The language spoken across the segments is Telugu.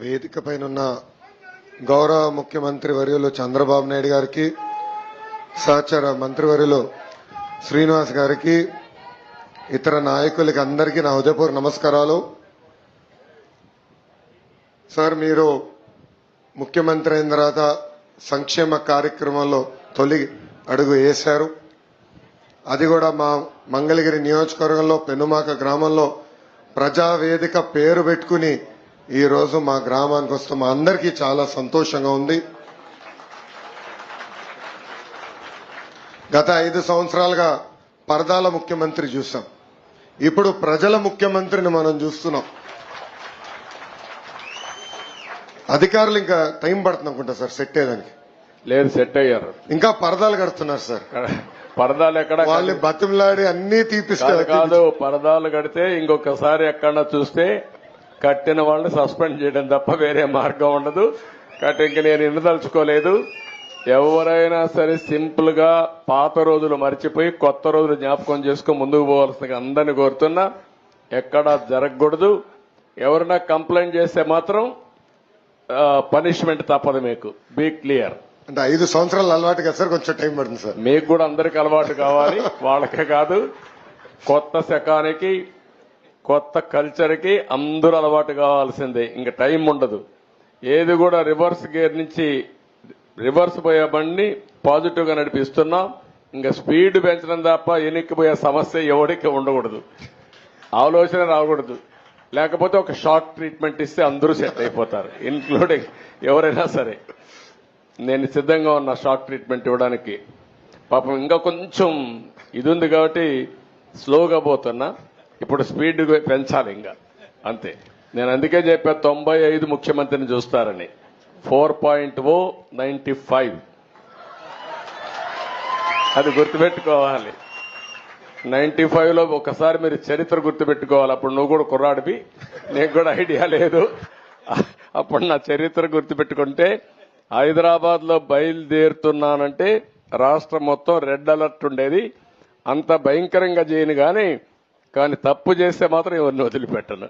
వేదిక పైన గౌరవ ముఖ్యమంత్రి వర్యులు చంద్రబాబు నాయుడు గారికి సహచర మంత్రివర్యులు శ్రీనివాస్ గారికి ఇతర నాయకులకి అందరికీ నా ఉదయపూర్ నమస్కారాలు. సార్ మీరు ముఖ్యమంత్రి అయిన తర్వాత సంక్షేమ కార్యక్రమంలో తొలి అడుగు వేశారు. అది కూడా మా మంగళగిరి నియోజకవర్గంలో పెనుమాక గ్రామంలో ప్రజావేదిక పేరు పెట్టుకుని ఈ రోజు మా గ్రామానికి వస్తాం మా అందరికీ చాలా సంతోషంగా ఉంది. గత ఐదు సంవత్సరాలుగా పరదాల ముఖ్యమంత్రి చూసాం. ఇప్పుడు ప్రజల ముఖ్యమంత్రిని మనం చూస్తున్నాం. అధికారులు ఇంకా టైం పడుతుంది అనుకుంటా సార్ సెట్ అయ్యేదానికి. లేదు సెట్ అయ్యారు. ఇంకా పరదాలు కడుతున్నారు సార్. పరదాలు ఎక్కడ వాళ్ళని బతిమలాడి అన్ని తీపిస్తారు కాదు పరదాలు కడితే ఇంకొకసారి ఎక్కడన్నా చూస్తే కట్టిన వాళ్ళని సస్పెండ్ చేయడం తప్ప వేరే మార్గం ఉండదు. కాబట్టి ఇంక నేను ఇండదలుచుకోలేదు ఎవరైనా సరే సింపుల్గా పాత రోజులు మర్చిపోయి కొత్త రోజులు జ్ఞాపకం చేసుకుని ముందుకు పోవాల్సిందిగా అందరిని కోరుతున్నా. ఎక్కడా జరగకూడదు. ఎవరైనా కంప్లైంట్ చేస్తే మాత్రం పనిష్మెంట్ తప్పదు మీకు. Be clear. అంటే ఐదు సంవత్సరాలు అలవాటు కదా సార్ కొంచెం టైం పడుతుంది సార్. మీకు కూడా అందరికి అలవాటు కావాలి. వాళ్ళకే కాదు. కొత్త శకానికి కొత్త కల్చర్కి అందరూ అలవాటు కావాల్సిందే. ఇంకా టైం ఉండదు. ఏది కూడా రివర్స్ గేర్ నుంచి రివర్స్ పోయే బండిని పాజిటివ్గా నడిపిస్తున్నాం. ఇంకా స్పీడ్ పెంచడం తప్ప ఎనిక్కిపోయే సమస్య ఎవరికి ఉండకూడదు. ఆలోచన రాకూడదు. లేకపోతే ఒక షార్ట్ ట్రీట్మెంట్ ఇస్తే అందరూ సెట్ అయిపోతారు ఇన్క్లూడింగ్ ఎవరైనా సరే. నేను సిద్ధంగా ఉన్న షార్ట్ ట్రీట్మెంట్ ఇవ్వడానికి. పాపం ఇంకా కొంచెం ఇది ఉంది కాబట్టి స్లోగా పోతున్నా. ఇప్పుడు స్పీడ్ పెంచాలి ఇంకా. అంతే. నేను అందుకే చెప్పా తొంభై ఐదు ముఖ్యమంత్రిని చూస్తారని. Four point o ninety five అది గుర్తుపెట్టుకోవాలి. నైంటీ ఫైవ్లో ఒకసారి మీరు చరిత్ర గుర్తుపెట్టుకోవాలి. అప్పుడు నువ్వు కూడా కుర్రాడివి. నీకు కూడా ఐడియా లేదు. అప్పుడు నా చరిత్ర గుర్తుపెట్టుకుంటే హైదరాబాద్లో బయలుదేరుతున్నానంటే రాష్ట్రం మొత్తం రెడ్ అలర్ట్ ఉండేది. అంత భయంకరంగా చేయను కానీ కానీ తప్పు చేస్తే మాత్రం ఎవరిని వదిలిపెట్టను.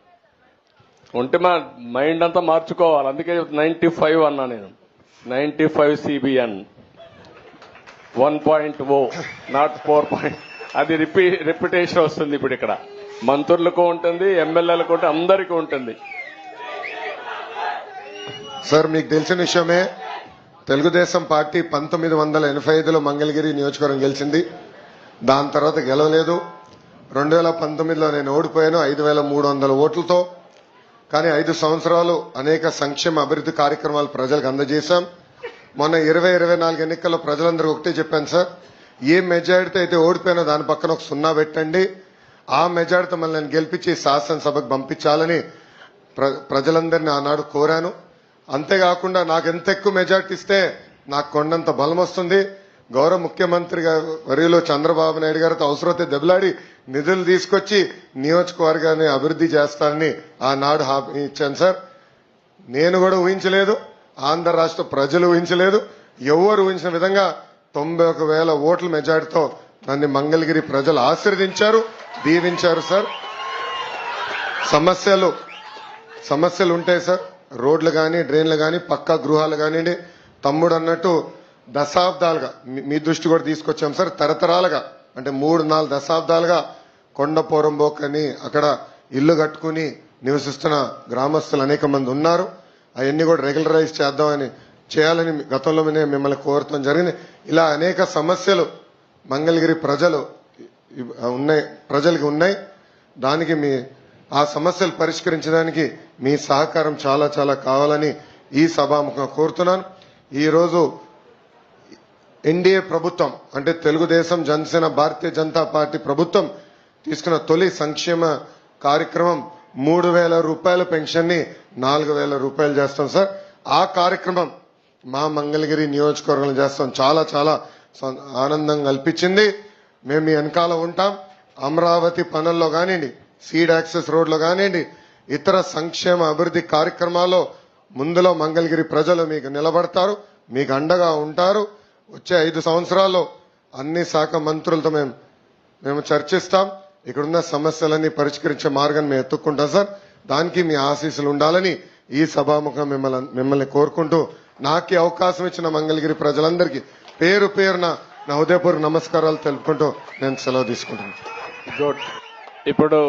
ఉంటే మా మైండ్ అంతా మార్చుకోవాలి. అందుకే నైంటీ ఫైవ్ అన్నా నేను. Ninety five CBN one point o not four point అది రిపీ రిపిటేషన్ వస్తుంది ఇప్పుడు ఇక్కడ. మంత్రులకు ఉంటుంది ఎమ్మెల్యేలకు ఉంటుంది అందరికీ ఉంటుంది. సార్ మీకు తెలిసిన విషయమే తెలుగుదేశం పార్టీ పంతొమ్మిది వందల ఎనభై ఐదులో మంగళగిరి నియోజకవర్గం గెలిచింది. దాని తర్వాత గెలవలేదు. రెండు వేల పంతొమ్మిదిలో నేను ఓడిపోయాను ఐదు వేల మూడు వందల ఓట్లతో. కానీ ఐదు సంవత్సరాలు అనేక సంక్షేమ అభివృద్ధి కార్యక్రమాలు ప్రజలకు అందజేశాం. మొన్న ఇరవై ఇరవై నాలుగు ఎన్నికల్లో ప్రజలందరూ ఒకటే చెప్పాను సార్ ఏ మెజారిటీ అయితే ఓడిపోయినా దాని పక్కన ఒక సున్నా పెట్టండి. ఆ మెజారిటీ మళ్ళీ నేను గెలిపించి శాసనసభకు పంపించాలని ప్ర- ప్రజలందరినీ ఆనాడు కోరాను. అంతేకాకుండా నాకు ఎంత ఎక్కువ మెజార్టీ ఇస్తే నాకు కొండంత బలం వస్తుంది. గౌరవ ముఖ్యమంత్రి వర్యులో చంద్రబాబు నాయుడు గారితో అవసరమైతే దెబ్బలాడి నిధులు తీసుకొచ్చి నియోజకవర్గాన్ని అభివృద్ధి చేస్తానని ఆనాడు హామీ ఇచ్చాను సార్. నేను కూడా ఊహించలేదు ఆంధ్ర రాష్ట్ర ప్రజలు ఊహించలేదు ఎవరు ఊహించిన విధంగా తొంభై ఒక వేల ఓట్ల మెజార్టీతో నన్ను మంగళగిరి ప్రజలు ఆశీర్వదించారు దీవించారు సార్. సమస్యలు సమస్యలు ఉంటాయి సార్. రోడ్లు కానీ డ్రైన్లు కానీ పక్కా గృహాలు కానివ్వండి తమ్ముడు అన్నట్టు దశాబ్దాలుగా మీ- మీ దృష్టి కూడా తీసుకొచ్చాం సార్ తరతరాలుగా అంటే మూడు నాలుగు దశాబ్దాలుగా కొండ పోరంబోకని అక్కడ ఇల్లు కట్టుకుని నివసిస్తున్న గ్రామస్తులు అనేక మంది ఉన్నారు. అవన్నీ కూడా రెగ్యులరైజ్ చేద్దామని చేయాలని గతంలో మిమ్మల్ని కోరటం జరిగింది. ఇలా అనేక సమస్యలు మంగళగిరి ప్రజలు ఉన్నాయి ప్రజలకి ఉన్నాయి. దానికి మీ ఆ సమస్యలు పరిష్కరించడానికి మీ సహకారం చాలా చాలా కావాలని ఈ సభాముఖంగా కోరుతున్నాను. ఈరోజు ఎన్డీఏ ప్రభుత్వం అంటే తెలుగుదేశం జనసేన భారతీయ జనతా పార్టీ ప్రభుత్వం తీసుకున్న తొలి సంక్షేమ కార్యక్రమం మూడు వేల రూపాయల పెన్షన్ని నాలుగు వేల రూపాయలు చేస్తాం సార్. ఆ కార్యక్రమం మా మంగళగిరి నియోజకవర్గంలో చేస్తాం. చాలా చాలా ఆనందం కల్పించింది. మేము మీ వెనకాల ఉంటాం. అమరావతి పనుల్లో కానివ్వండి సీడ్ యాక్సెస్ రోడ్లో కానివ్వండి ఇతర సంక్షేమ అభివృద్ధి కార్యక్రమాల్లో ముందులో మంగళగిరి ప్రజలు మీకు నిలబడతారు మీకు అండగా ఉంటారు. వచ్చే ఐదు సంవత్సరాల్లో అన్ని శాఖ మంత్రులతో మేము మేము చర్చిస్తాం. ఇక్కడున్న సమస్యలన్నీ పరిష్కరించే మార్గాన్ని మేము ఎత్తుక్కుంటాం సార్. దానికి మీ ఆశీస్సులు ఉండాలని ఈ సభాముఖం మిమ్మల్ని మిమ్మల్ని కోరుకుంటూ నాకు అవకాశం ఇచ్చిన మంగళగిరి ప్రజలందరికీ పేరు పేరున నా హృదయపూర్వక నమస్కారాలు తెలుపుకుంటూ నేను సెలవు తీసుకుంటున్నాను. ఇప్పుడు